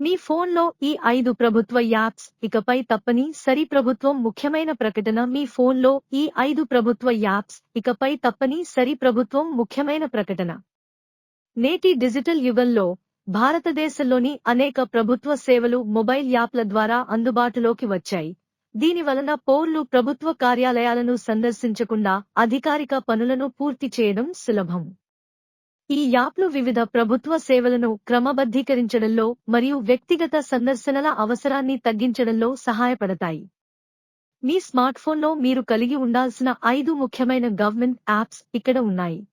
మీ ఫోన్లో ఈ ఐదు ప్రభుత్వ యాప్స్ ఇకపై తప్పని సరి ప్రభుత్వం ముఖ్యమైన ప్రకటన మీ ఫోన్లో ఈ ఐదు ప్రభుత్వ యాప్స్ ఇకపై తప్పని సరి ప్రభుత్వం ముఖ్యమైన ప్రకటన. నేటి డిజిటల్ యుగంలో భారతదేశంలోని అనేక ప్రభుత్వ సేవలు మొబైల్ యాప్ల ద్వారా అందుబాటులోకి వచ్చాయి. దీని వలన పౌరులు ప్రభుత్వ కార్యాలయాలను సందర్శించకుండా అధికారిక పనులను పూర్తి చేయడం సులభం. ఈ యాప్లు వివిధ ప్రభుత్వ సేవలను క్రమబద్ధీకరించడంలో మరియు వ్యక్తిగత సందర్శనల అవసరాన్ని తగ్గించడంలో సహాయపడతాయి. మీ స్మార్ట్ఫోన్లో మీరు కలిగి ఉండాల్సిన ఐదు ముఖ్యమైన గవర్నమెంట్ యాప్స్ ఇక్కడ ఉన్నాయి.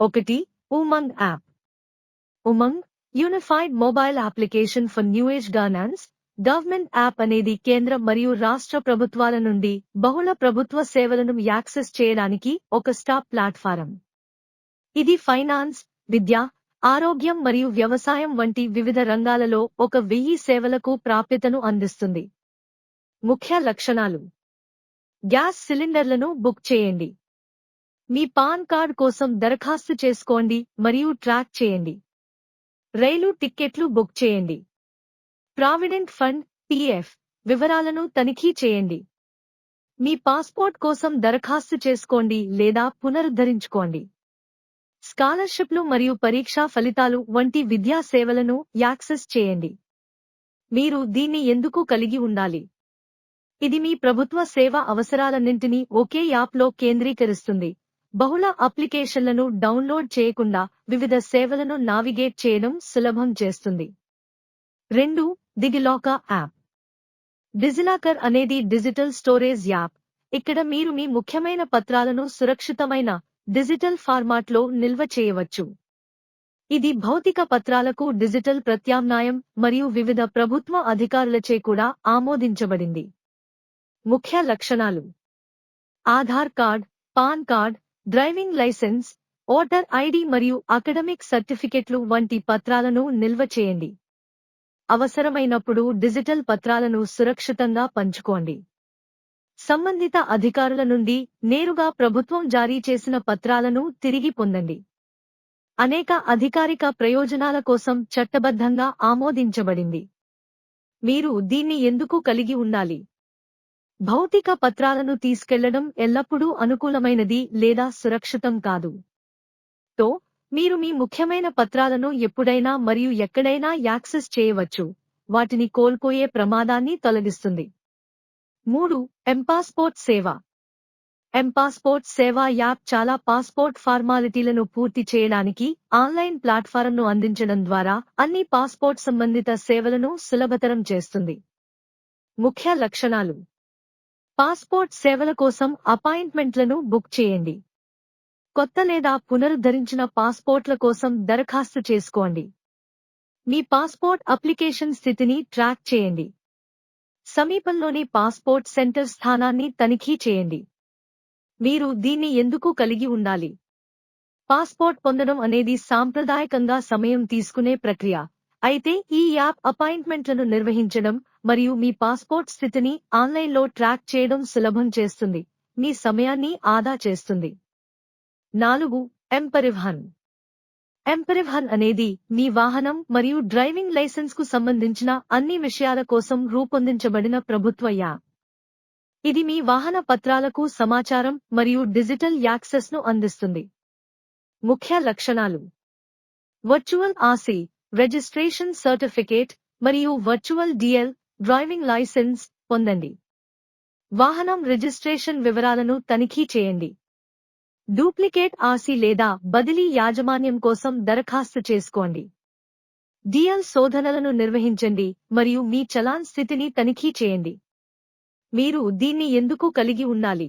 ఒకటి Umang app. Umang unified mobile application for new age governance government app అనేది కేంద్ర మరియు రాష్ట్ర ప్రభుత్వాల నుండి బహుళ ప్రభుత్వ సేవలను యాక్సెస్ చేయడానికి ఒక స్టాప్ ప్లాట్ఫారం. ఇది ఫైనాన్స్ విద్య ఆరోగ్యం మరియు వ్యవసాయం వంటి వివిధ రంగాలలో ఒక వెయ్యి సేవలకు ప్రాప్యతను అందిస్తుంది. ముఖ్య లక్షణాలు. గ్యాస్ సిలిండర్లను బుక్ చేయండి. మీ పాన్ కార్డ్ కోసం దరఖాస్తు చేసుకోండి మరియు ట్రాక్ చేయండి. రైలు టిక్కెట్లు బుక్ చేయండి. ప్రావిడెంట్ ఫండ్ పిఎఫ్ వివరాలను తనిఖీ చేయండి. మీ పాస్పోర్ట్ కోసం దరఖాస్తు చేసుకోండి లేదా పునరుద్ధరించుకోండి. స్కాలర్షిప్లు మరియు పరీక్షా ఫలితాలు వంటి విద్యా సేవలను యాక్సెస్ చేయండి. మీరు దీన్ని ఎందుకు కలిగి ఉండాలి? ఇది మీ ప్రభుత్వ సేవ అవసరాలన్నింటినీ ఒకే యాప్లో కేంద్రీకరిస్తుంది. బహుళ అప్లికేషన్లను డౌన్లోడ్ చేయకుండా వివిధ సేవలను నావిగేట్ చేయడం సులభం చేస్తుంది. రెండు దిగిలాకా యాప్. డిజిలాకర్ అనేది డిజిటల్ స్టోరేజ్ యాప్. ఇక్కడ మీరు మీ ముఖ్యమైన పత్రాలను సురక్షితమైన డిజిటల్ ఫార్మాట్లో నిల్వ చేయవచ్చు. ఇది భౌతిక పత్రాలకు డిజిటల్ ప్రత్యామ్నాయం మరియు వివిధ ప్రభుత్వ అధికారులచే కూడా ఆమోదించబడింది. ముఖ్య లక్షణాలు. Aadhaar card PAN card driving licence voter ID మరియు అకడమిక్ సర్టిఫికెట్లు వంటి పత్రాలను నిల్వ చేయండి. అవసరమైనప్పుడు డిజిటల్ పత్రాలను సురక్షితంగా పంచుకోండి. సంబంధిత అధికారుల నుండి నేరుగా ప్రభుత్వం జారీ చేసిన పత్రాలను తిరిగి పొందండి. అనేక అధికారిక ప్రయోజనాల కోసం చట్టబద్ధంగా ఆమోదించబడింది. మీరు దీన్ని ఎందుకు కలిగి ఉండాలి? భౌతిక పత్రాలను తీసుకెళ్ళడం ఎల్లప్పుడూ అనుకూలమైనది లేదా సురక్షితం కాదు. తో మీరు మీ ముఖ్యమైన పత్రాలను ఎప్పుడైనా మరియు ఎక్కడైనా యాక్సెస్ చేయవచ్చు. వాటిని కోల్పోయే ప్రమాదాన్ని తొలగిస్తుంది. మూడు ఎంపాస్పోర్ట్ సేవ. ఎంపాస్పోర్ట్ సేవా యాప్ చాలా పాస్పోర్ట్ ఫార్మాలిటీలను పూర్తి చేయడానికి ఆన్లైన్ ప్లాట్ఫారంను అందించడం ద్వారా అన్ని పాస్పోర్ట్ సంబంధిత సేవలను సులభతరం చేస్తుంది. ముఖ్య లక్షణాలు. పాస్పోర్ట్ సేవల కోసం అపాయింట్మెంట్లను బుక్ చేయండి. కొత్త లేదా పునరుద్ధరించిన పాస్పోర్ట్ల కోసం దరఖాస్తు చేసుకోండి. మీ పాస్పోర్ట్ అప్లికేషన్ స్థితిని ట్రాక్ చేయండి. సమీపంలోని పాస్పోర్ట్ సెంటర్ స్థానాన్ని తనిఖీ చేయండి. మీరు దీన్ని ఎందుకు కలిగి ఉండాలి? పాస్పోర్ట్ పొందడం అనేది సాంప్రదాయకంగా సమయం తీసుకునే ప్రక్రియ. అయితే ఈ యాప్ అపాయింట్మెంట్లను నిర్వహించడం మరియు మీ పాస్పోర్ట్ స్థితిని ఆన్లైన్లో ట్రాక్ చేయడం సులభం చేస్తుంది. మీ సమయాన్ని ఆదా చేస్తుంది. నాలుగు ఎంపరివహన్ ఎంపరివహన్ అనేది మీ వాహనం మరియు డ్రైవింగ్ లైసెన్స్కు సంబంధించిన అన్ని విషయాల కోసం రూపొందించబడిన ప్రభుత్వ యాప్ ఇది మీ వాహన పత్రాలకు సమాచారం మరియు డిజిటల్ యాక్సెస్ను అందిస్తుంది. ముఖ్య లక్షణాలు. వర్చువల్ ఆసి రిజిస్ట్రేషన్ సర్టిఫికేట్ మరియు వర్చువల్ డిఎల్ డ్రైవింగ్ లైసెన్స్ పొందండి. వాహనం రిజిస్ట్రేషన్ వివరాలను తనిఖీ చేయండి. డూప్లికేట్ ఆసి లేదా బదిలీ యాజమాన్యం కోసం దరఖాస్తు చేసుకోండి. డిఎల్ శోధనలను నిర్వహించండి మరియు మీ చలాన్ స్థితిని తనిఖీ చేయండి. మీరు దీన్ని ఎందుకు కలిగి ఉండాలి?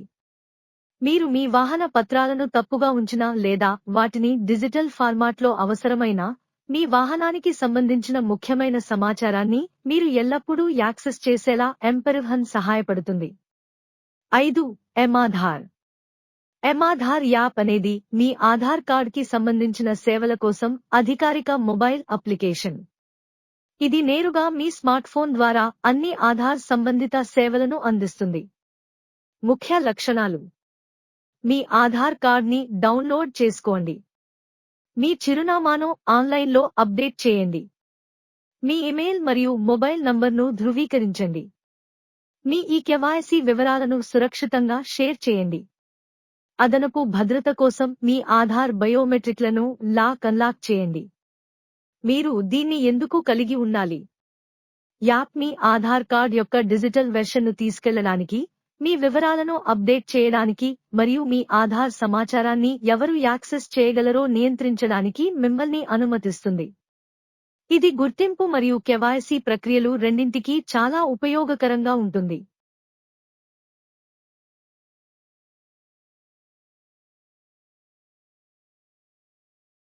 మీరు మీ వాహన పత్రాలను తప్పుగా ఉంచినా లేదా వాటిని డిజిటల్ ఫార్మాట్లో అవసరమైన మీ వాహనానికి సంబంధించిన ముఖ్యమైన సమాచారాన్ని మీరు ఎల్లప్పుడూ యాక్సెస్ చేసేలా ఎంపెర్హన్ సహాయపడుతుంది. ఐదు ఎమాధార్ ఎంఆధార్ యాప్ అనేది మీ ఆధార్ కార్డ్కి సంబంధించిన సేవల కోసం అధికారిక మొబైల్ అప్లికేషన్. ఇది నేరుగా మీ స్మార్ట్ఫోన్ ద్వారా అన్ని ఆధార్ సంబంధిత సేవలను అందిస్తుంది. ముఖ్య లక్షణాలు. మీ ఆధార్ కార్డ్ని డౌన్లోడ్ చేసుకోండి. మీ చిరునామాను ఆన్లైన్లో అప్డేట్ చేయండి. మీ ఇమెయిల్ మరియు మొబైల్ నంబర్ను ధృవీకరించండి. మీ ఈ కెవాయసీ వివరాలను సురక్షితంగా షేర్ చేయండి. అదనపు భద్రత కోసం మీ ఆధార్ బయోమెట్రిక్లను లాక్ అన్లాక్ చేయండి. మీరు దీన్ని ఎందుకు కలిగి ఉండాలి? యాప్ మీ ఆధార్ కార్డ్ యొక్క డిజిటల్ వెర్షన్ను తీసుకెళ్ళడానికి మీ వివరాలను అప్డేట్ చేయడానికి మరియు మీ ఆధార్ సమాచారాన్ని ఎవరు యాక్సెస్ చేయగలరో నియంత్రించడానికి మిమ్మల్ని అనుమతిస్తుంది. ఇది గుర్తింపు మరియు కెవాయసీ ప్రక్రియలు రెండింటికీ చాలా ఉపయోగకరంగా ఉంటుంది.